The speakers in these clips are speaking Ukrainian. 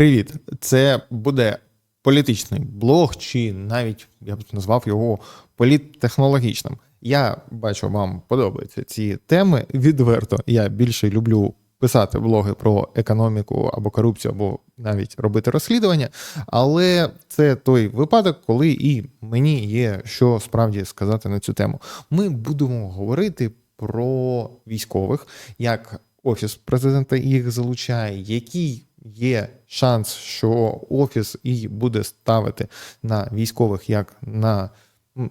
Привіт! Це буде політичний блог, чи навіть я б назвав його політтехнологічним. Я бачу, вам подобаються ці теми. Відверто я більше люблю писати блоги про економіку або корупцію, або навіть робити розслідування. Але це той випадок, коли і мені є що справді сказати на цю тему. Ми будемо говорити про військових, як офіс президента їх залучає, який є шанс, що офіс і буде ставити на військових як на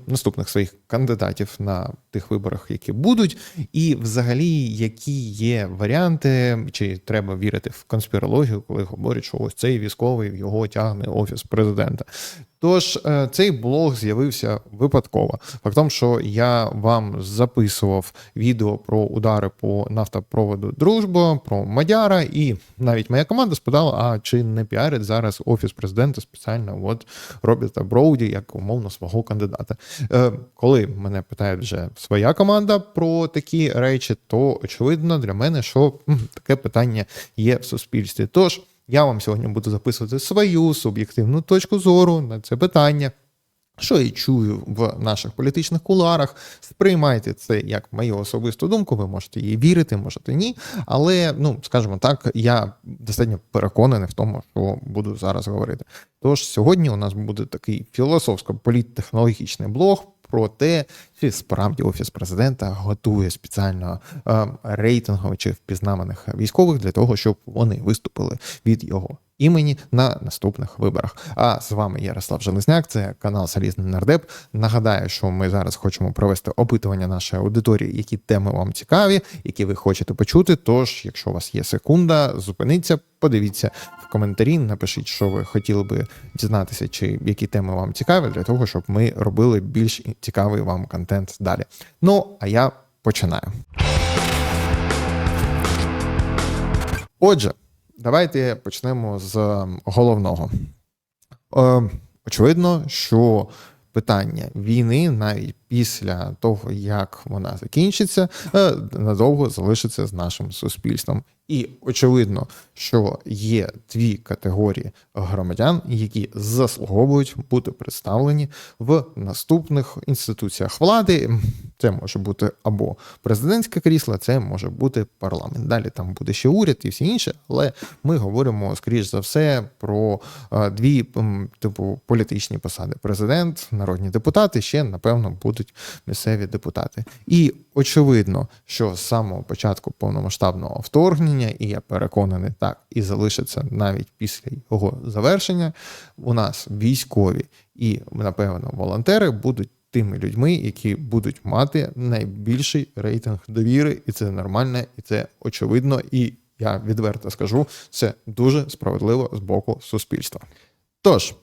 наступних своїх кандидатів на тих виборах, які будуть, і взагалі, які є варіанти, чи треба вірити в конспірологію, коли говорять, що ось цей військовий його тягне офіс президента. Тож е, цей блог з'явився випадково. Факт в тому, що я вам записував відео про удари по нафтопроводу Дружба, про Мадяра, і навіть моя команда спитала: а чи не піарить зараз офіс президента спеціально от Роберта Броуді як умовно свого кандидата? Е, Коли мене питає вже своя команда про такі речі, то очевидно для мене, що таке питання є в суспільстві. Тож. Я вам сьогодні буду записувати свою суб'єктивну точку зору на це питання. Що я чую в наших політичних куларах, сприймайте це як мою особисту думку. Ви можете їй вірити, можете ні. Але, ну скажімо так, я достатньо переконаний в тому, що буду зараз говорити. Тож сьогодні у нас буде такий філософсько-політтехнологічний блог про те, чи справді офіс президента готує спеціально е, рейтингових чи впізнаваних військових для того, щоб вони виступили від його імені на наступних виборах. А з вами Ярослав Железняк, це канал Салізний Нардеп. Нагадаю, що ми зараз хочемо провести опитування нашої аудиторії, які теми вам цікаві, які ви хочете почути. Тож, якщо у вас є секунда, зупиніться, подивіться в коментарі, напишіть, що ви хотіли би дізнатися, чи які теми вам цікаві, для того, щоб ми робили більш цікавий вам контент далі. Ну а я починаю. Отже, давайте почнемо з ем, головного. Е, очевидно, що питання війни, навіть після того, як вона закінчиться, е, надовго залишиться з нашим суспільством. І очевидно, що є дві категорії громадян, які заслуговують бути представлені в наступних інституціях влади. Це може бути або президентське крісло, це може бути парламент. Далі там буде ще уряд і всі інше, але ми говоримо скоріш за все про е, дві типу політичні посади: президент, народні депутати, ще напевно будуть місцеві депутати. І очевидно, що з самого початку повномасштабного вторгнення, і я переконаний, так і залишиться навіть після його завершення. У нас військові і напевно волонтери будуть тими людьми, які будуть мати найбільший рейтинг довіри, і це нормально, і це очевидно. І я відверто скажу, це дуже справедливо з боку суспільства. Тож,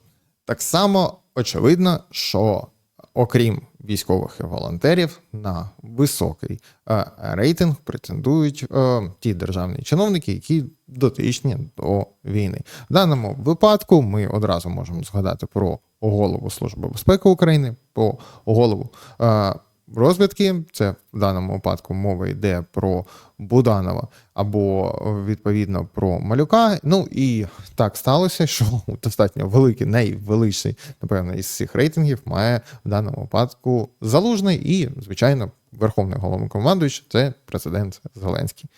так само очевидно, що окрім військових і волонтерів, на високий е, рейтинг претендують е, ті державні чиновники, які дотичні до війни. В даному випадку ми одразу можемо згадати про голову Служби безпеки України, про голову е, розвідки. Це в даному випадку мова йде про Буданова або відповідно про малюка. Ну і так сталося, що достатньо великий, найвеличший, напевно, із цих рейтингів має в даному випадку залужний і, звичайно, верховний головнокомандуючий – це президент Зеленський.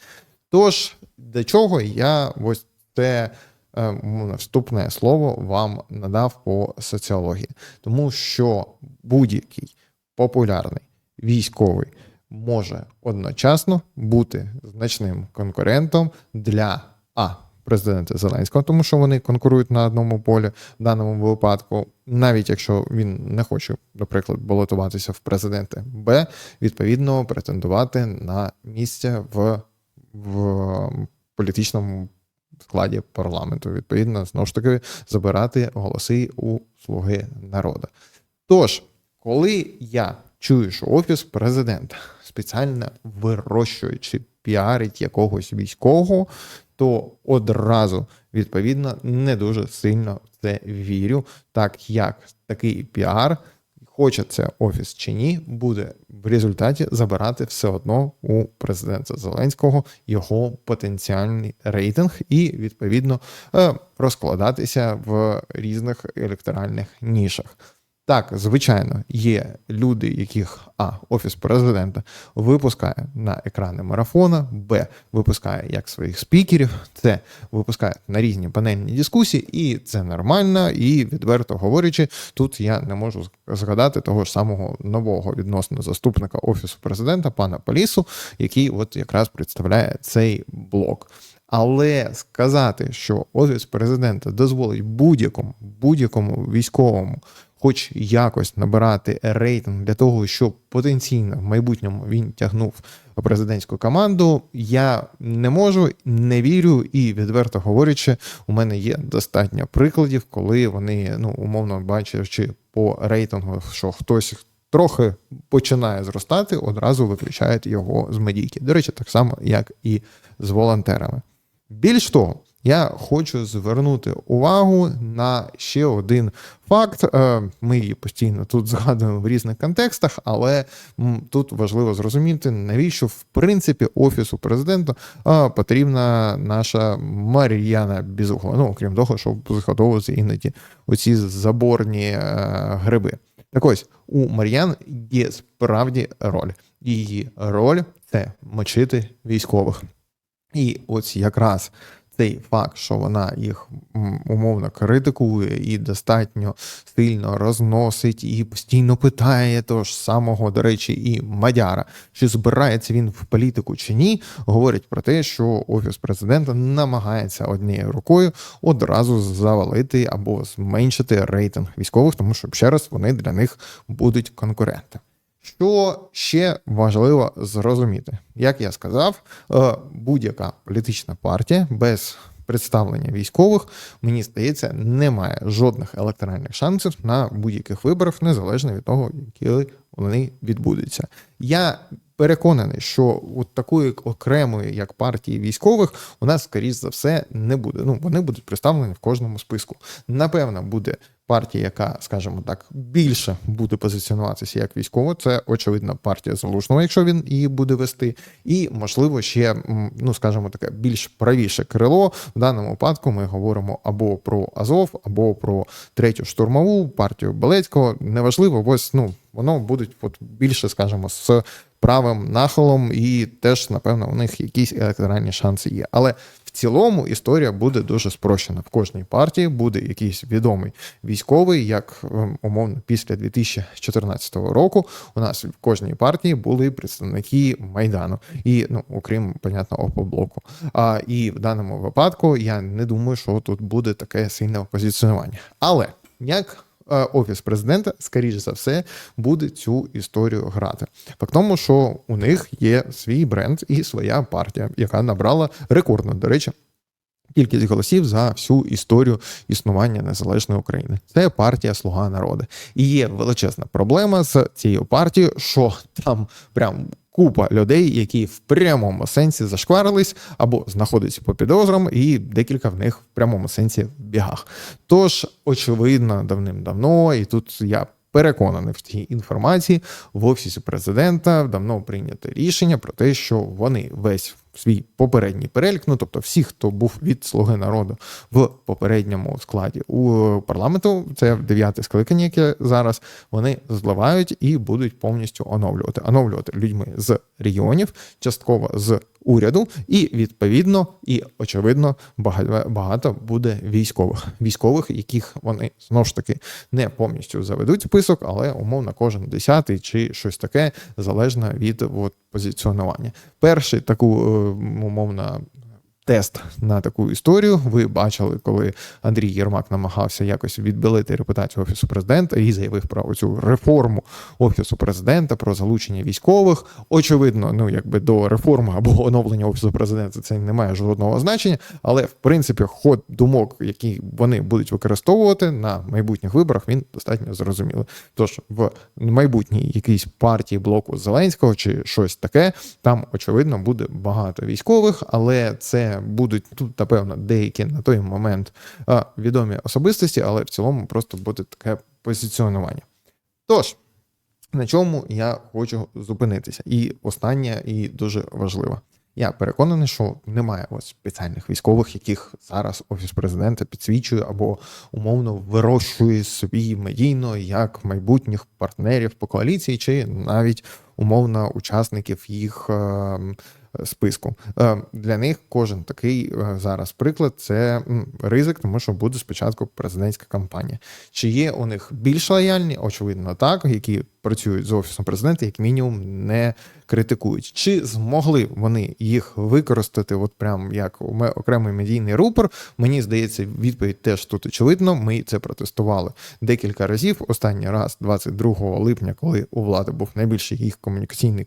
Тож, до чого я ось це е, вступне слово вам надав по соціології, тому що будь-який популярний військовий може одночасно бути значним конкурентом для А. Президента Зеленського, тому що вони конкурують на одному полі в даному випадку, навіть якщо він не хоче, наприклад, балотуватися в президенти, Б, відповідно претендувати на місце в, в політичному складі парламенту. Відповідно, знову ж таки, забирати голоси у слуги народу. Тож, коли я що офіс президента спеціально вирощує чи піарить якогось військового, то одразу відповідно не дуже сильно в це вірю, так як такий піар хоче це офіс чи ні, буде в результаті забирати все одно у президента Зеленського його потенціальний рейтинг і відповідно е, розкладатися в різних електоральних нішах. Так, звичайно, є люди, яких А, офіс президента випускає на екрани марафона, Б, випускає як своїх спікерів, С, випускає на різні панельні дискусії, і це нормально. І відверто говорячи, тут я не можу згадати того ж самого нового відносно заступника офісу президента, пана Полісу, який от якраз представляє цей блок. Але сказати, що офіс президента дозволить будь-якому будь-якому військовому хоч якось набирати рейтинг для того, щоб потенційно в майбутньому він тягнув президентську команду. Я не можу, не вірю, і відверто говорячи, у мене є достатньо прикладів, коли вони ну умовно бачачи по рейтингу, що хтось. Трохи починає зростати, одразу виключають його з медійки. До речі, так само, як і з волонтерами. Більш того, я хочу звернути увагу на ще один факт. Е, ми її постійно тут згадуємо в різних контекстах, але тут важливо зрозуміти, навіщо в принципі офісу президента потрібна наша Мар'яна Бізугла. Ну, окрім того, щоб згадовувати іноді оці заборні е, гриби. Так ось у Мар'ян є справді роль. Її роль це мочити військових. І ось якраз цей факт, що вона їх умовно критикує і достатньо сильно розносить, і постійно питає того ж самого, до речі, і Мадяра, чи збирається він в політику чи ні, говорить про те, що офіс президента намагається однією рукою одразу завалити або зменшити рейтинг військових, тому що ще раз вони для них будуть конкуренти. Що ще важливо зрозуміти, як я сказав, е, будь-яка політична партія без представлення військових, мені здається, не має жодних електоральних шансів на будь-яких виборах, незалежно від того, які вони відбудуться. Я переконаний, що от такої окремої, як партії військових, у нас, скоріш за все, не буде. Ну, вони будуть представлені в кожному списку. Напевно, буде партія, яка, скажімо так, більше буде позиціонуватися як військово. Це очевидно партія залужного, якщо він її буде вести, і можливо ще ну скажімо таке більш правіше крило. В даному випадку ми говоримо або про Азов, або про третю штурмову партію Белецького. Неважливо, ось ну воно буде от більше, скажімо, з правим нахилом, і теж, напевно, у них якісь електоральні шанси є. Але в цілому історія буде дуже спрощена. В кожній партії буде якийсь відомий військовий, як ем, умовно після 2014 року. У нас в кожній партії були представники майдану, і ну окрім понятно, опоблоку. А і в даному випадку я не думаю, що тут буде таке сильне позиціонування. Але як офіс президента, скоріш за все, буде цю історію грати. Факт тому, що у них є свій бренд і своя партія, яка набрала рекордно, до речі. Кількість голосів за всю історію існування незалежної України. Це партія Слуга народу. І є величезна проблема з цією партією, що там прям купа людей, які в прямому сенсі зашкварились або знаходяться по підозрам, і декілька в них в прямому сенсі в бігах. Тож, очевидно, давним-давно, і тут я переконаний в цій інформації в офісі президента давно прийнято рішення про те, що вони весь свій попередній перелік, ну тобто всі, хто був від слуги народу в попередньому складі у парламенту, це дев'яте скликання, яке зараз вони зливають і будуть повністю оновлювати, оновлювати людьми з регіонів, частково з уряду, і відповідно і очевидно багато, буде військових, військових, яких вони знову ж таки не повністю заведуть список, але умовно кожен десятий чи щось таке залежно від от, позиціонування. Перший таку е, умовно тест на таку історію. Ви бачили, коли Андрій Єрмак намагався якось відбілити репутацію офісу президента і заявив про цю реформу офісу президента, про залучення військових. Очевидно, ну якби до реформи або оновлення офісу президента це не має жодного значення, але в принципі ход думок, які вони будуть використовувати на майбутніх виборах, він достатньо зрозумілий. Тож в майбутній якійсь партії блоку Зеленського чи щось таке, там очевидно буде багато військових, але це будуть тут, напевно, деякі на той момент відомі особистості, але в цілому просто буде таке позиціонування. Тож, На чому я хочу зупинитися? І останнє, і дуже важливо. Я переконаний, що немає ось спеціальних військових, яких зараз офіс президента підсвічує або умовно вирощує собі медійно як майбутніх партнерів по коаліції, чи навіть умовно учасників їх е, списку. Е, Для них кожен такий е, зараз приклад це ризик, тому що буде спочатку президентська кампанія. Чи є у них більш лояльні? Очевидно, так, які працюють з офісом президента, як мінімум, не критикують. Чи змогли вони їх використати, от прям як у окремий медійний рупор? Мені здається, відповідь теж тут очевидно. Ми це протестували декілька разів. Останній раз, 22 липня, коли у влади був найбільший їх комунікаційний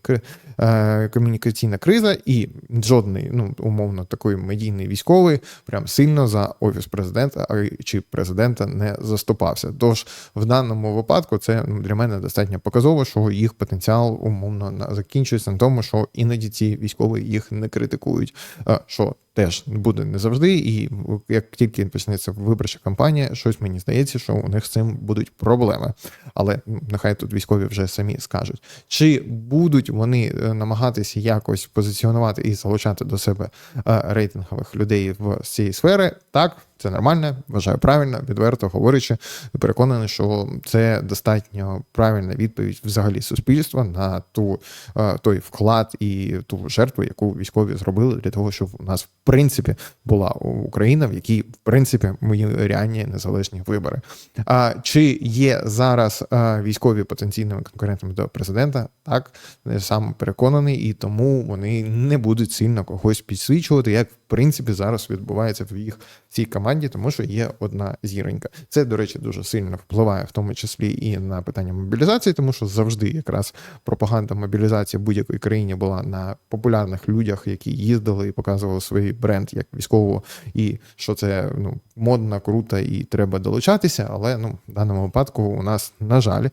е, комунікаційна криза, і жодний, ну умовно, такий медійний військовий прям сильно за офіс президента чи президента не заступався. Тож в даному випадку це ну, для мене достатньо показово, що їх потенціал умовно закінчується на тому, що іноді ці військові їх не критикують. е, Що теж буде не завжди, і як тільки почнеться виборча кампанія, щось мені здається, що у них з цим будуть проблеми. Але нехай тут військові вже самі скажуть, чи будуть вони е, намагатися якось позиціонувати і залучати до себе е, рейтингових людей в цій сфери, так. Це нормально, вважаю правильно, відверто говорячи, переконаний, що це достатньо правильна відповідь взагалі суспільства на ту е, той вклад і ту жертву, яку військові зробили для того, щоб у нас в принципі була Україна, в якій в принципі мої реальні незалежні вибори. А чи є зараз е, військові потенційними конкурентами до президента? Так я сам переконаний, і тому вони не будуть сильно когось підсвічувати, як в принципі зараз відбувається в їх цій команді, тому що є одна зіронька. Це, до речі, дуже сильно впливає, в тому числі і на питання мобілізації, тому що завжди якраз пропаганда мобілізації в будь-якій країні була на популярних людях, які їздили і показували свій бренд як військового, і що це ну модно, круто і треба долучатися. Але ну в даному випадку у нас, на жаль, е,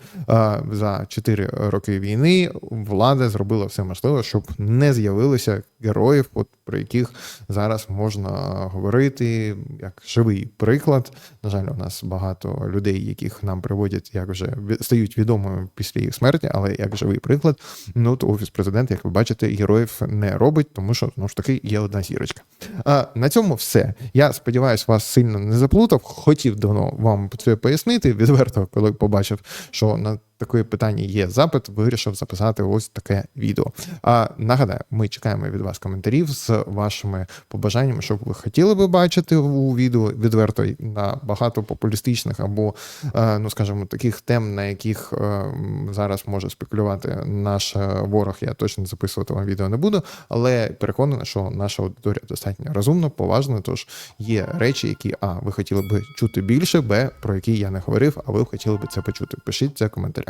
за 4 роки війни влада зробила все можливе, щоб не з'явилося героїв, от про яких зараз можна говорити як живий приклад. На жаль, у нас багато людей, яких нам приводять, як вже стають відомими після їх смерті, але як живий приклад, ну то офіс президента, як ви бачите, героїв не робить, тому що ну ж таки є одна зірочка. А, на цьому все. Я сподіваюся, вас сильно не заплутав. Хотів давно вам це пояснити. Відверто, коли побачив, що на таке питання є запит, вирішив записати ось таке відео. А нагадаю, ми чекаємо від вас коментарів з вашими побажаннями, що ви хотіли би бачити у відео відверто на багато популістичних або, е, ну скажімо, таких тем, на яких е, зараз може спекулювати наш е, ворог. Я точно записувати вам відео не буду, але переконаний, що наша аудиторія достатньо розумна, поважна. Тож є речі, які а ви хотіли би чути більше, б про які я не говорив, а ви хотіли би це почути. Пишіть це в.